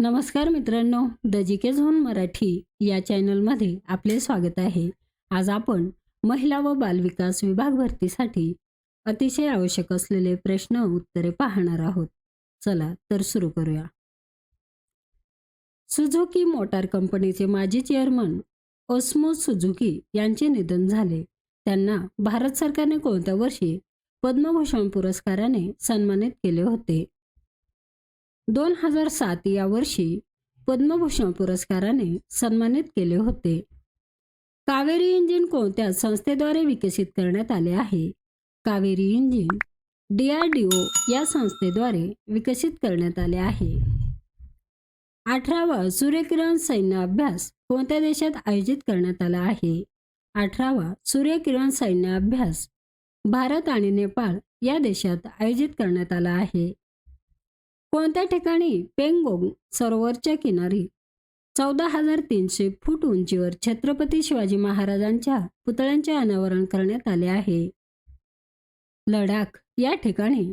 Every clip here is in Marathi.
नमस्कार मित्रांनो the G K zone Marathi या चॅनलमध्ये आपले स्वागत आहे. आज आपण महिला व बालविकास विभाग भरतीसाठी अतिशय आवश्यक असलेले प्रश्न उत्तरे पाहणार आहोत. चला तर सुरू करूया. सुझुकी मोटार कंपनीचे माजी चेअरमन ओस्मो सुझुकी यांचे निधन झाले. त्यांना भारत सरकारने कोणत्या वर्षी पद्मभूषण पुरस्काराने सन्मानित केले होते? दोन हजार सात या वर्षी पद्मभूषण पुरस्काराने सन्मानित केले होते. कावेरी इंजिन कोणत्या संस्थेद्वारे विकसित करण्यात आले आहे? कावेरी इंजिन डी आरडीओ या संस्थेद्वारे विकसित करण्यात आले आहे. अठरावा सूर्यकिरण सैन्य अभ्यास कोणत्या देशात आयोजित करण्यात आला आहे? अठरावा सूर्यकिरण सैन्य अभ्यास भारत आणि नेपाळ या देशात आयोजित करण्यात आला आहे. कोणत्या ठिकाणी पेंगोंग सरोवरच्या किनारी चौदा हजार तीनशे फूट उंचीवर छत्रपती शिवाजी महाराजांच्या पुतळ्यांचे अनावरण करण्यात आले आहे. लडाख या ठिकाणी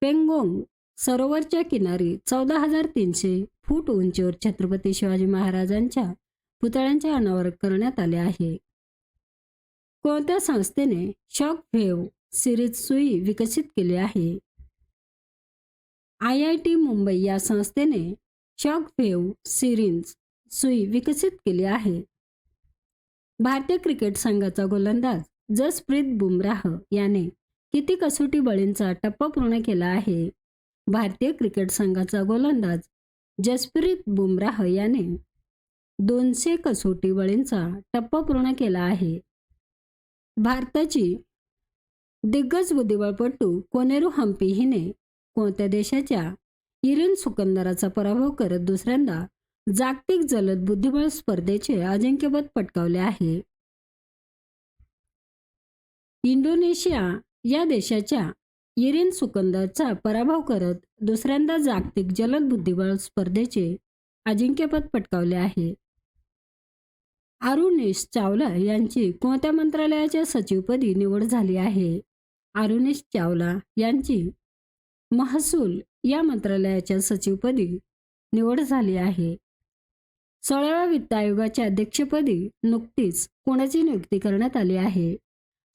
पेंगोंग सरोवरच्या किनारी चौदा हजार तीनशे फूट उंचीवर छत्रपती शिवाजी महाराजांच्या पुतळ्यांचे अनावरण करण्यात आले आहे. कोणत्या संस्थेने शॉक व्हेव सिरीज सुई विकसित केली आहे? आय आय टी मुंबई या संस्थेने शॉक व्हेव सिरीज सुई विकसित केली आहे. भारतीय क्रिकेट संघाचा गोलंदाज जसप्रीत बुमराह याने किती कसोटी बळींचा टप्पा पूर्ण केला आहे? भारतीय क्रिकेट संघाचा गोलंदाज जसप्रीत बुमराह याने दोनशे कसोटी बळींचा टप्पा पूर्ण केला आहे. भारताची दिग्गज बुद्धिबळपटू कोनेरू हम्पी हिने कोणत्या देशाच्या? इरिन सुकंदराचा पराभव करत दुसऱ्यांदा जागतिक जलद बुद्धिबळ स्पर्धेचे अजिंक्यपद पटकावले आहे. इंडोनेशिया या देशाच्या इरिन सुकंदरचा पराभव करत दुसऱ्यांदा जागतिक जलद बुद्धिबळ स्पर्धेचे अजिंक्यपद पटकावले आहे. अरुणेश चावला यांची कोणत्या मंत्रालयाच्या सचिवपदी निवड झाली आहे? अरुणेश चावला यांची महसूल या मंत्रालयाच्या सचिवपदी निवड झाली आहे. सोळाव्या वित्त आयोगाच्या अध्यक्षपदी नुकतीच कोणाची नियुक्ती करण्यात आली आहे?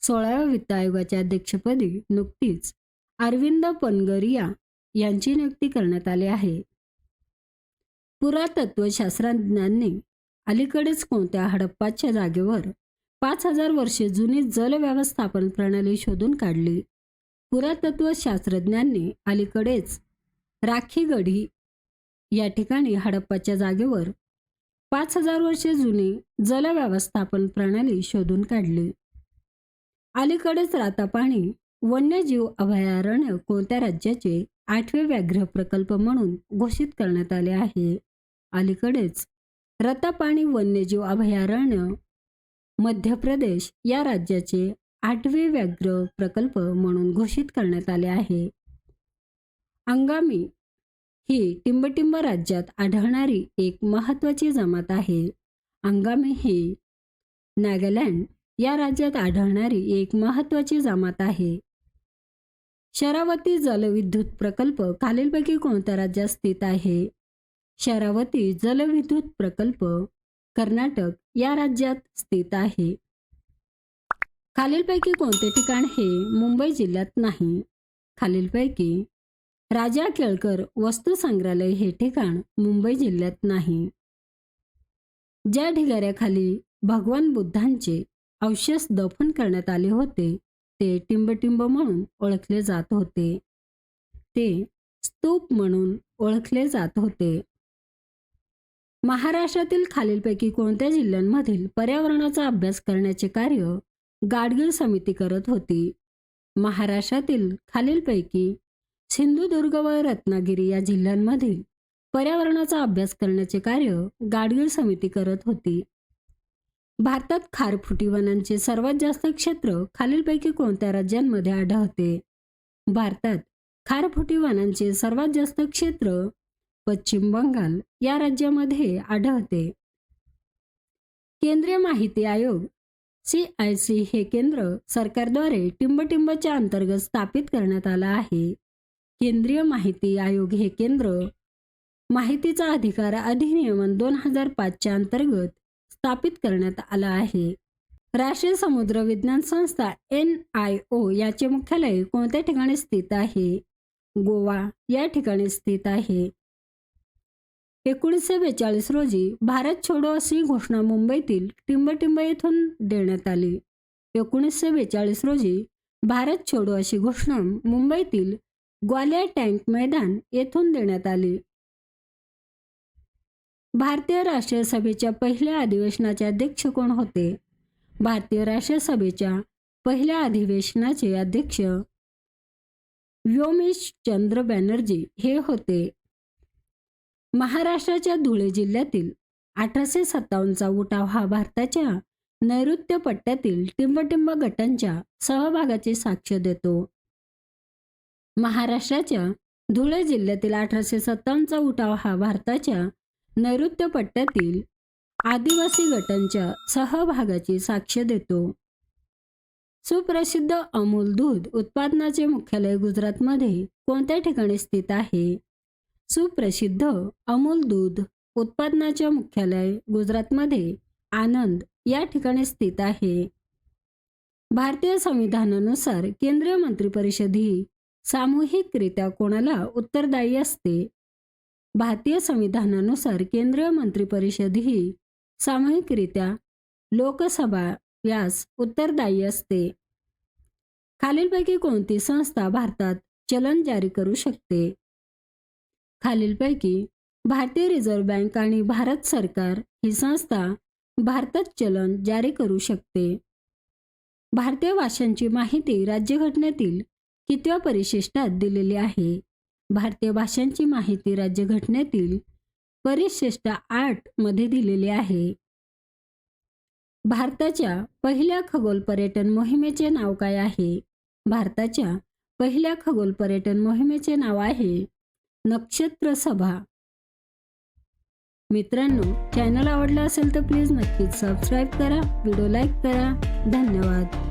सोळाव्या वित्त आयोगाच्या अध्यक्षपदी नुकतीच अरविंद पनगरिया यांची नियुक्ती करण्यात आली आहे. पुरातत्वशास्त्रज्ञांनी अलीकडेच कोणत्या हडप्पाच्या जागेवर पाच हजार वर्षे जुनी जल व्यवस्थापन प्रणाली शोधून काढली. पुरातत्व शास्त्रज्ञांनी अलीकडेच राखीगढी या ठिकाणी हडप्पाच्या जागेवर पाच हजार वर्षे जुनी जलव्यवस्थापन प्रणाली शोधून काढली. अलीकडेच रातापाणी वन्यजीव अभयारण्य कोणत्या राज्याचे आठवे व्याघ्र प्रकल्प म्हणून घोषित करण्यात आले आहे? अलीकडेच रतापाणी वन्यजीव अभयारण्य मध्य प्रदेश या राज्याचे आठवे व्याघ्र प्रकल्प म्हणून घोषित करण्यात आले आहे. अंगामी ही टिंबटिंब राज्यात आढळणारी एक महत्त्वाची जमात आहे. अंगामी ही नागालँड या राज्यात आढळणारी एक महत्त्वाची जमात आहे. शरावती जलविद्युत प्रकल्प खालीलपैकी कोणत्या राज्यात स्थित आहे? शरावती जलविद्युत प्रकल्प कर्नाटक या राज्यात स्थित आहे. खालीलपैकी कोणते ठिकाण हे मुंबई जिल्ह्यात नाही? खालीलपैकी राजा केळकर वस्तू संग्रहालय हे ठिकाण मुंबई जिल्ह्यात नाही. ज्या ढिगाऱ्याखाली भगवान बुद्धांचे अवशेष दफन करण्यात आले होते ते टिंबटिंब म्हणून ओळखले जात होते. ते स्तूप म्हणून ओळखले जात होते. महाराष्ट्रातील खालीलपैकी कोणत्या जिल्ह्यांमधील पर्यावरणाचा अभ्यास करण्याचे कार्य गाडगीळ समिती करत होती. महाराष्ट्रातील खालीलपैकी सिंधुदुर्ग व रत्नागिरी या जिल्ह्यांमधील पर्यावरणाचा अभ्यास करण्याचे कार्य गाडगीळ समिती करत होती. भारतात खारफुटी वनांचे सर्वात जास्त क्षेत्र खालीलपैकी कोणत्या राज्यांमध्ये आढळते? भारतात खारफुटी वनांचे सर्वात जास्त क्षेत्र पश्चिम बंगाल या राज्यामध्ये आढळते. केंद्रीय माहिती आयोग सी आय सी हे केंद्र सरकारद्वारे टिंबटिंबच्या अंतर्गत स्थापित करण्यात आलं आहे. केंद्रीय माहिती आयोग हे केंद्र माहितीचा अधिकार अधिनियमन दोन हजार पाचच्या अंतर्गत स्थापित करण्यात आला आहे. राष्ट्रीय समुद्र विज्ञान संस्था एन आय ओ याचे मुख्यालय कोणत्या ठिकाणी स्थित आहे? गोवा या ठिकाणी स्थित आहे. एकोणीसशे बेचाळीस रोजी भारत छोडो अशी घोषणा मुंबईतील टिंबटिंब येथून देण्यात आली. एकोणीसशे बेचाळीस रोजी भारत छोडो अशी घोषणा मुंबईतील ग्वालियर टँक मैदान येथून देण्यात आली. भारतीय राष्ट्रीय सभेच्या पहिल्या अधिवेशनाचे अध्यक्ष कोण होते? भारतीय राष्ट्रीय सभेच्या पहिल्या अधिवेशनाचे अध्यक्ष व्योमेश चंद्र बॅनर्जी हे होते. महाराष्ट्राच्या धुळे जिल्ह्यातील अठराशे सत्तावन्नचा उठाव हा भारताच्या नैऋत्य पट्ट्यातील टिंबटिंब गटांच्या सहभागाची साक्ष देतो. महाराष्ट्राच्या धुळे जिल्ह्यातील अठराशे सत्तावन्नचा उठाव हा भारताच्या नैऋत्य पट्ट्यातील आदिवासी गटांच्या सहभागाची साक्ष देतो. सुप्रसिद्ध अमूल दूध उत्पादनाचे मुख्यालय गुजरातमध्ये कोणत्या ठिकाणी स्थित आहे? सुप्रसिद्ध अमूल दूध उत्पादनाचे मुख्यालय गुजरातमध्ये आनंद या ठिकाणी स्थित आहे. भारतीय संविधानानुसार केंद्रीय मंत्रिपरिषद ही सामूहिकरित्या कोणाला उत्तरदायी असते? भारतीय संविधानानुसार केंद्रीय मंत्रिपरिषद ही सामूहिकरित्या लोकसभा यास उत्तरदायी असते. खालीलपैकी कोणती संस्था भारतात चलन जारी करू शकते? खालीलपैकी भारतीय रिझर्व्ह बँक आणि भारत सरकार ही संस्था भारतात चलन जारी करू शकते. भारतीय भाषांची माहिती राज्यघटनेतील कितव्या परिशिष्टात दिलेली आहे? भारतीय भाषांची माहिती राज्यघटनेतील परिशिष्ट आठमध्ये दिलेली आहे. भारताच्या पहिल्या खगोल पर्यटन मोहिमेचे नाव काय आहे? भारताच्या पहिल्या खगोल पर्यटन मोहिमेचे नाव आहे नक्षत्र सभा. मित्रांनो चॅनल आवडला असेल तर प्लीज नक्कीच सबस्क्राईब करा व्हिडिओ लाईक करा. धन्यवाद.